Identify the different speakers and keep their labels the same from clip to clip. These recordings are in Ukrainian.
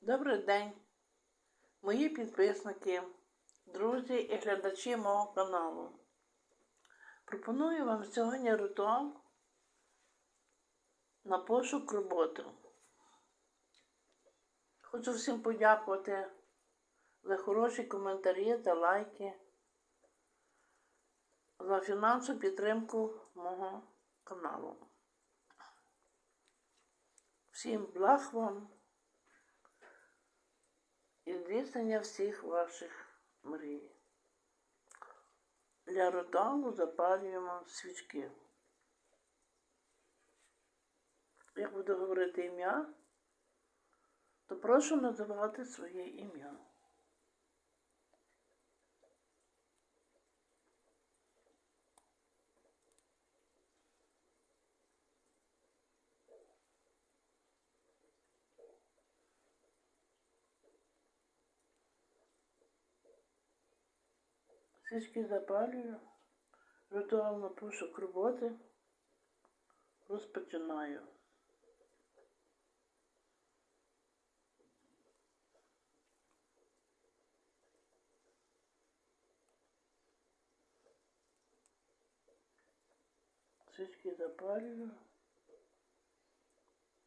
Speaker 1: Добрий день, мої підписники, друзі і глядачі мого каналу. Пропоную вам сьогодні ритуал на пошук роботи. Хочу всім подякувати за хороші коментарі та лайки, за фінансову підтримку мого каналу. Всім благ вам і здійснення всіх ваших мрій. Для ритуалу запалюємо свічки. Як буду говорити ім'я, то прошу називати своє ім'я. Свічки запалюю, ритуал пошук роботи розпочинаю. Свічки запалюю.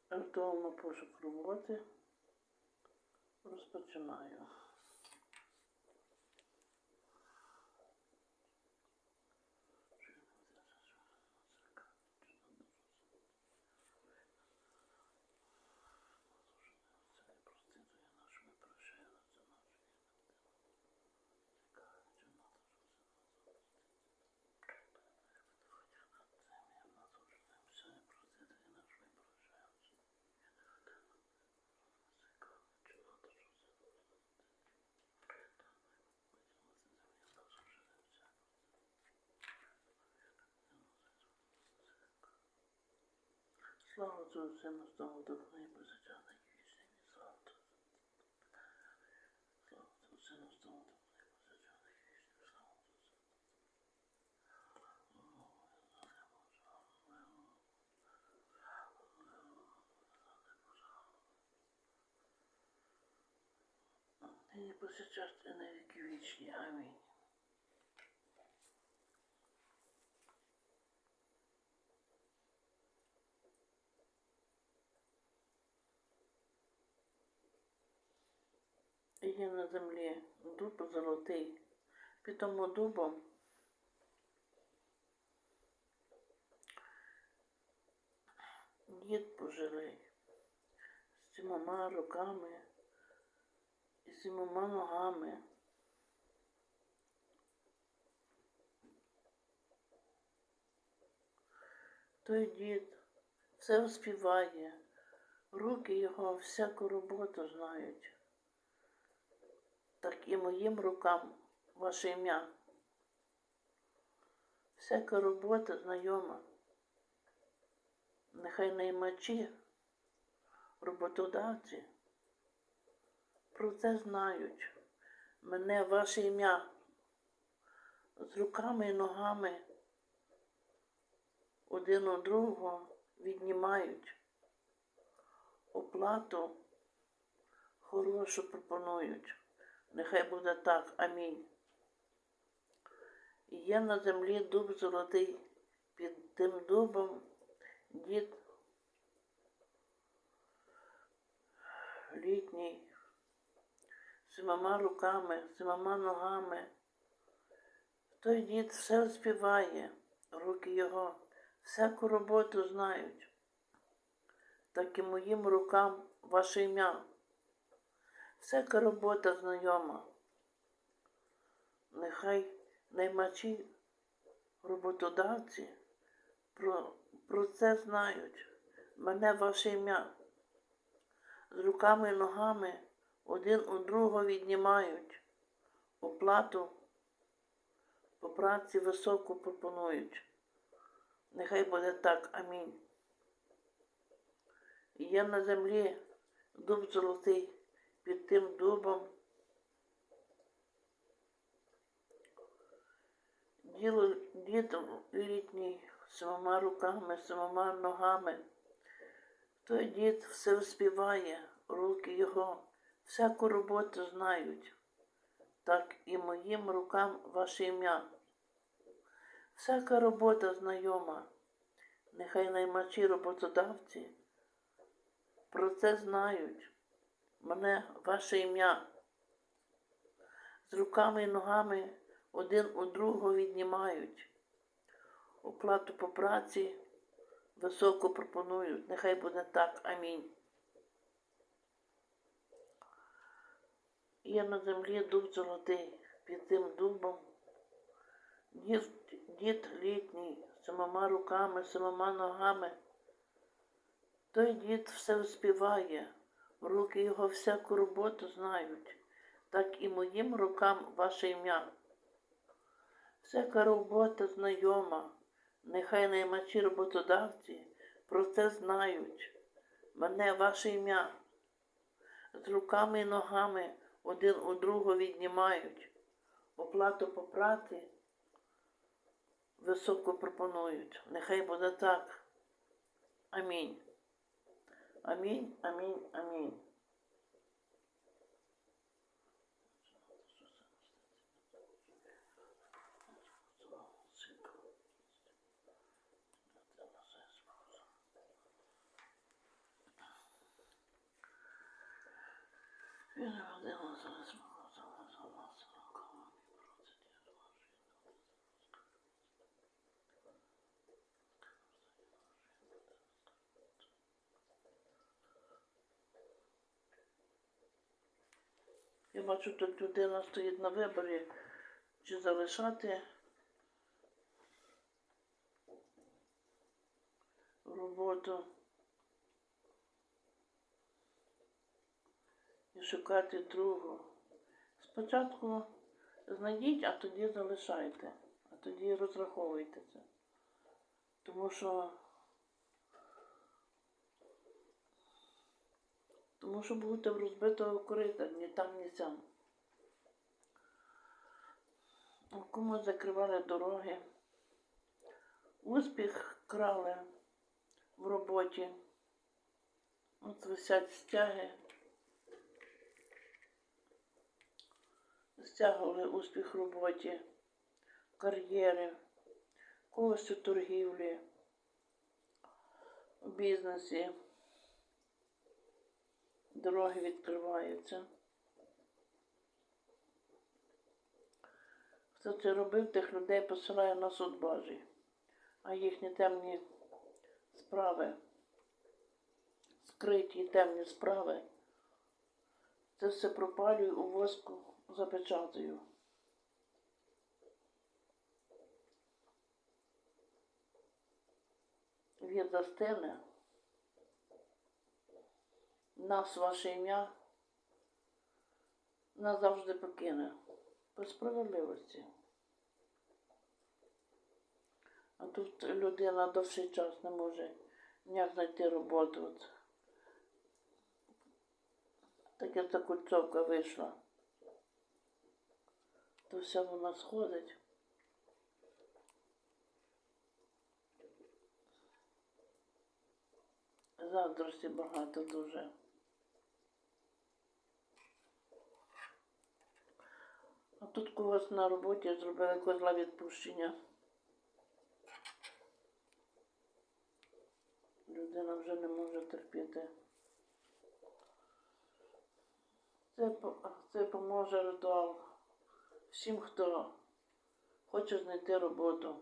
Speaker 1: Ритуал пошук роботи розпочинаю. Слава Отцу і Сину, Святому Духу і позичати вічний слава Отцу. Слава Отцу і Сину, Святому Духу І на землі дуб золотий. Під тому дубом дід пожилий з сімома руками і сімома ногами. Той дід все співає, руки його всяку роботу знають так і моїм рукам ваше ім'я. Всяка робота знайома. Нехай наймачі, роботодавці про це знають. Мене ваше ім'я з руками і ногами один у другого віднімають. Оплату хорошу пропонують. Нехай буде так. Амінь. Є на землі дуб золотий, під тим дубом дід літній, сімома руками, сімома ногами. Той дід все співає, руки його всяку роботу знають, так і моїм рукам ваше ім'я. Всяка робота знайома. Нехай наймачі роботодавці про, про це знають. Мене ваше ім'я. З руками і ногами один у другого віднімають. Оплату по праці високу пропонують. Нехай буде так. Амінь. Є на землі дуб золотий під тим дубом. Діло дід літній самома руками, самома ногами. Той дід все співає, руки його Всяку роботу знають, так і моїм рукам ваше ім'я. Всяка робота знайома, нехай наймачі роботодавці про це знають. Мене ваше ім'я. З руками і ногами один у другого віднімають. Оплату по праці високо пропонують. Нехай буде так. Амінь. Є на землі дуб золотий, під тим дубом. Дід, дід літній, самома руками, самома ногами. Той дід все успіває, руки його всяку роботу знають, так і моїм рукам ваше ім'я. Всяка робота знайома, нехай наймачі роботодавці про це знають. Мене ваше ім'я. З руками і ногами один у другого віднімають. Оплату по праці високо пропонують. Нехай буде так. Амінь. Амінь, амінь, амінь. Я бачу, тут людина стоїть на виборі, чи залишати роботу і шукати другу. Спочатку знайдіть, а тоді залишайте, а тоді розраховуйте це. Тому що Тому що будете в розбитого корита, ні там, ні сям. Комусь закривали дороги. Успіх крали в роботі. От висять стяги. Стягували успіх в роботі, кар'єри, когось у торгівлі, у бізнесі дороги відкриваються. Хто це робив, тих людей посилає на суд Божий, а їхні темні справи, скриті темні справи, це все пропалюю у воску запечатую. Від застине нас ваше ім'я назавжди покине по справедливості. А тут людина довший час не може ніяк знайти роботу. От. Таке ця кульцовка вийшла. То все вона сходить. Заздрості багато дуже. Тут когось на роботі зробили козла відпущення. Людина вже не може терпіти. Це, це поможе ритуал всім, хто хоче знайти роботу.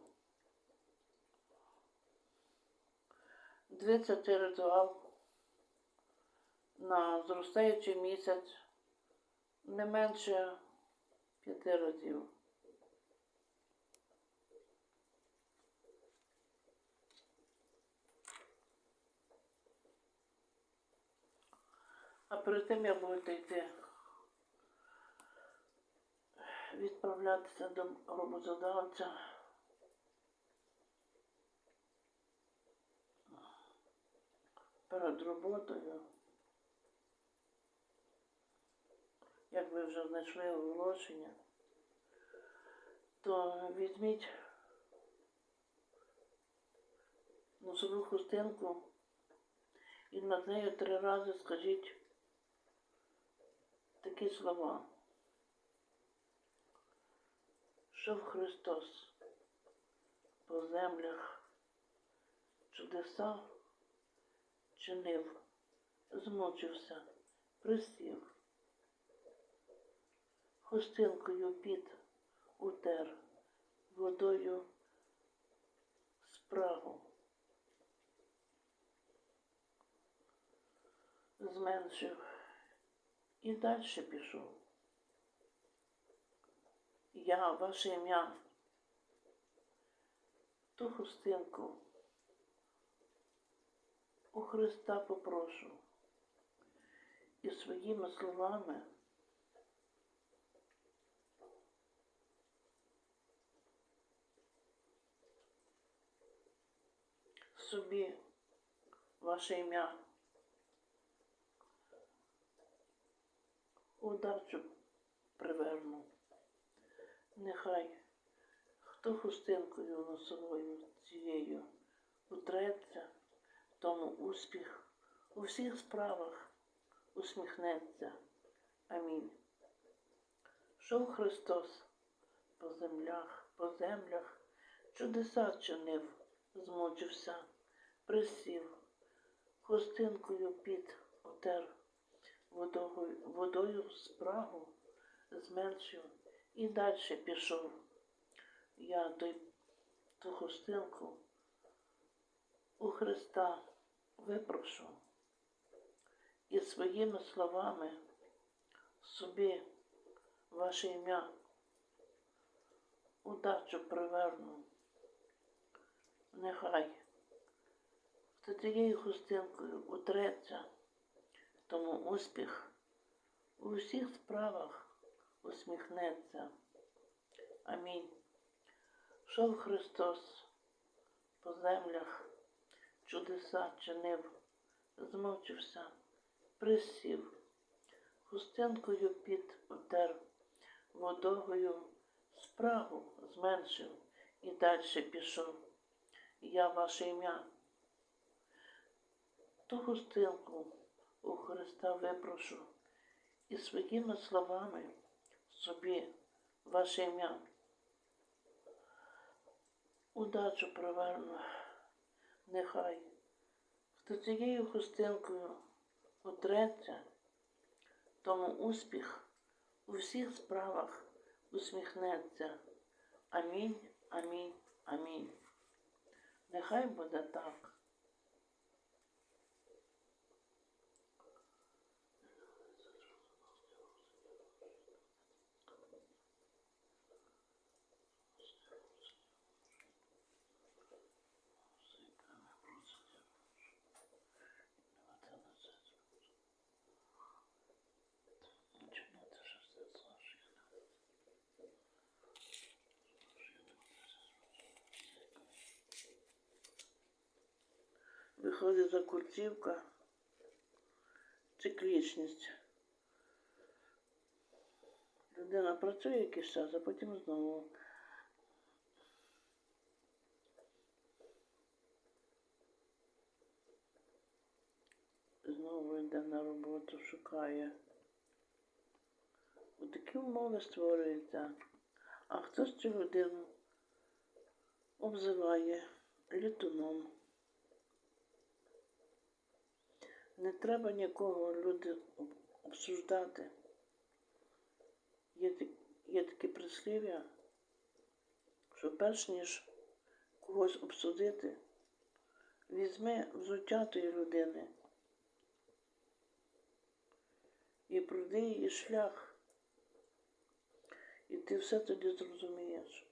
Speaker 1: Дивіться цей ритуал на зростаючий місяць не менше п'яти разів. А перед тим як будете йти відправлятися до роботодавця. Перед роботою. Як ви вже знайшли оголошення, то візьміть носову хустинку і над нею три рази скажіть такі слова. Шов Христос по землях чудеса чинив, змучився, присів, хустинкою під утер, водою спрагу. Зменшив і далі пішов. Я, ваше ім'я, ту хустинку у Христа попрошу і своїми словами собі ваше ім'я удачу приверну. Нехай хто хустинкою носовою цією утреться, тому успіх у всіх справах усміхнеться. Амінь. Шов Христос по землях, по землях, чудеса чинив, змучився, присів, хустинкою під утер, водою, водою спрагу зменшив і далі пішов. Я той ту хустинку у Христа випрошу і своїми словами собі ваше ім'я удачу приверну. Нехай хто тією хустинкою утреться, тому успіх у всіх справах усміхнеться. Амінь. Шов Христос по землях, чудеса чинив, змовчився, присів, хустинкою під утер, водогою спрагу зменшив і далі пішов. Я ваше ім'я. Ту хустинку у Христа випрошу і своїми словами собі ваше ім'я. Удачу приверну, нехай, хто цією хустинкою утреться, тому успіх у всіх справах усміхнеться. Амінь, амінь, амінь. Нехай буде так. Виходить за курцівка, циклічність. Людина працює якийсь час, а потім знову. Знову йде на роботу, шукає. Такі умови створюються. А хтось цю людину обзиває літуном. Не треба нікого люди обсуждати. Є, є таке прислів'я, що перш ніж когось обсудити, візьми взуття тої людини і пройди її шлях, і ти все тоді зрозумієш.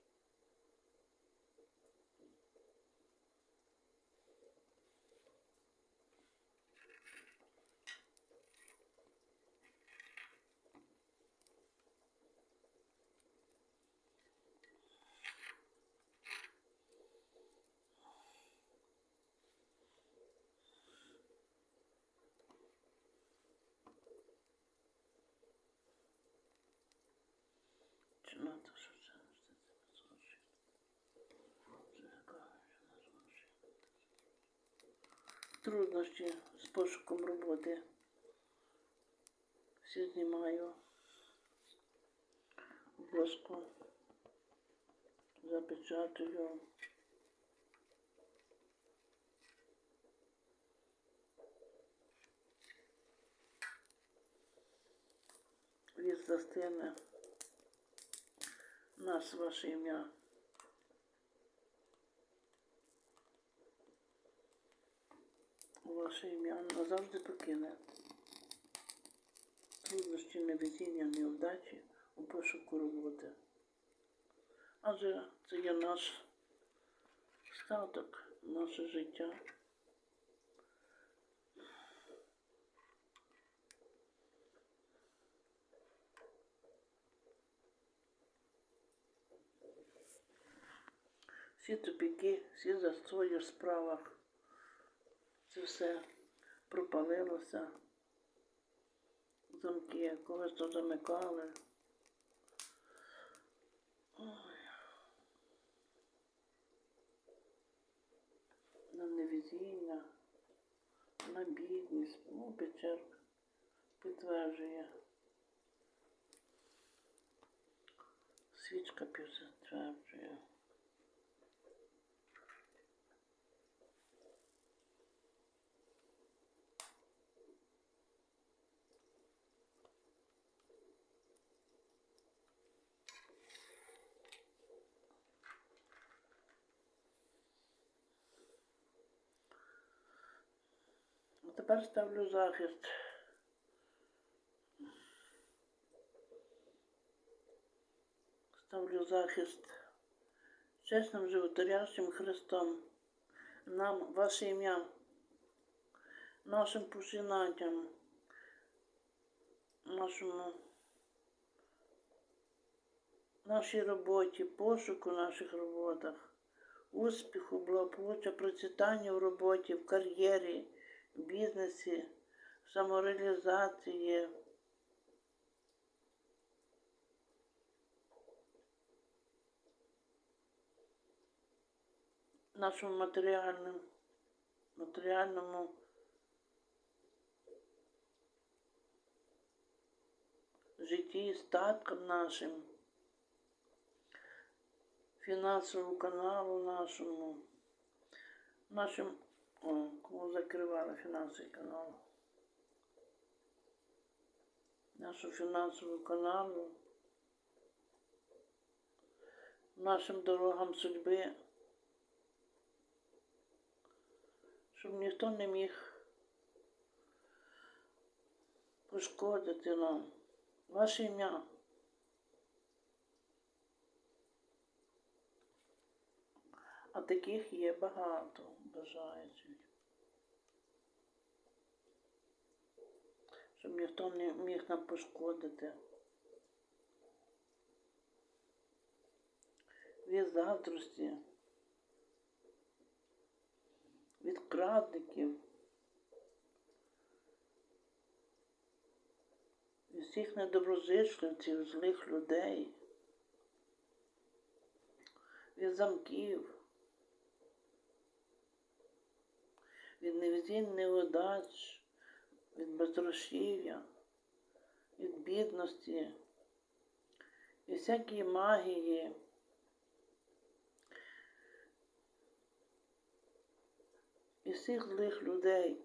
Speaker 1: Надо, що це зрозуміє? Труднощі з пошуком роботи. Всі знімаю. воску запечатаю. Від застине нас ваше ім'я. Ваше ім'я назавжди покине. Труднощі, невезіння, невдачі у пошуку роботи. Адже це є наш статок, наше життя. Всі тупіки, всі застої в справах. Це все пропалилося. Замки когось то замикали. Ой. На невезіння, на бідність. Ну, печерка підтверджує. Свічка підтверджує. А тепер ставлю захист. Ставлю захист чесним животарящим Христом. Нам ваше ім'я, нашим починанням, нашому нашій роботі, пошуку наших роботах, успіху, благополуччя, процвітання в роботі, в кар'єрі, в бізнесі, самореалізації. Нашому матеріальному, матеріальному житті, статкам нашим, фінансовому каналу нашому, нашим, кому закривали фінансовий канал, нашому фінансовому каналу, нашим дорогам судьби, щоб ніхто не міг пошкодити нам. Ваше ім'я. А таких є багато бажаючих. Щоб ніхто не міг нам пошкодити. Від завтрості, від крадників, від всіх недоброзичливців, злих людей, від замків. Від невезінь, невдач, від безгрошів'я, від бідності, від всякої магії. І всіх злих людей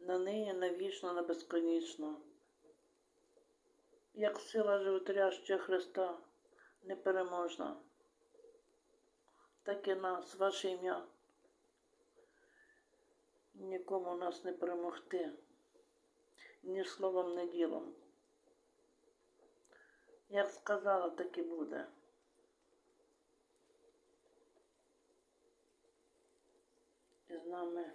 Speaker 1: на нині, навічно, на безконечно. Як сила животрящого Христа непереможна, так і нас, ваше ім'я нікому нас не перемогти, ні словом, ні ділом. Як сказала, так і буде. І з нами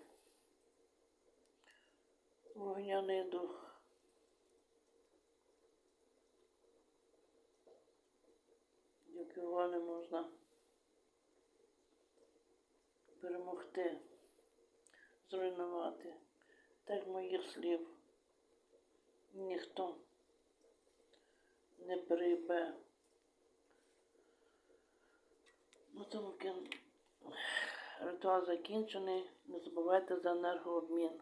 Speaker 1: вогняний дух. Як його не можна перемогти зруйнувати. Так моїх слів ніхто не прийме. Ну, тому ритуал закінчений. Не забувайте за енергообмін.